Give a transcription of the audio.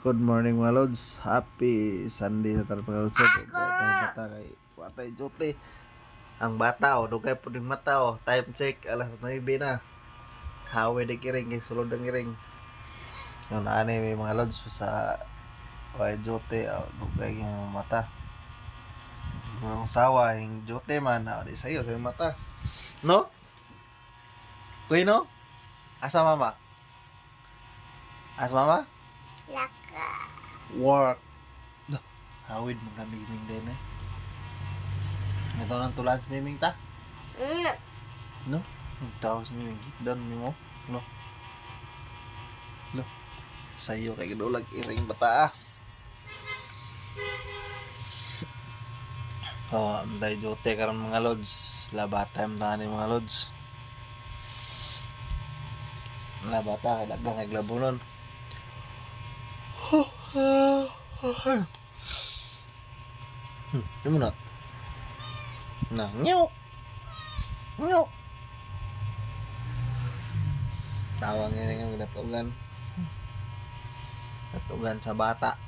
Good morning mga lods. Happy Sunday sa tarap mga lods. Tayo bata kay Watay Jote. Ang bata o, dugay po din mata o. Time check, alas 9 na. Hawi di kiring, kay sulod ang kiring. Yung naani may mga lods sa Watay Jote o, dugay yung mata. Yung sawa, yung Jote man, o, di sa'yo, sa mata. No? Kuy no? Asa mama? Asa mama? Laka. work. Dah, hawid mga miming din eh. Ito nang tulan sa miming ta? Mm. No? Ang tao sa miming. Doon mo? No? No? Sa'yo kay ginulag iring bata ah. Oh, anday jote karon mga lods. Laba time na ni mga lods. Labata kay dagang naglabunon. Hmm, yun mo na. Nyaw. Nyaw. Tawang yun yung datugan. Datugan sa bata.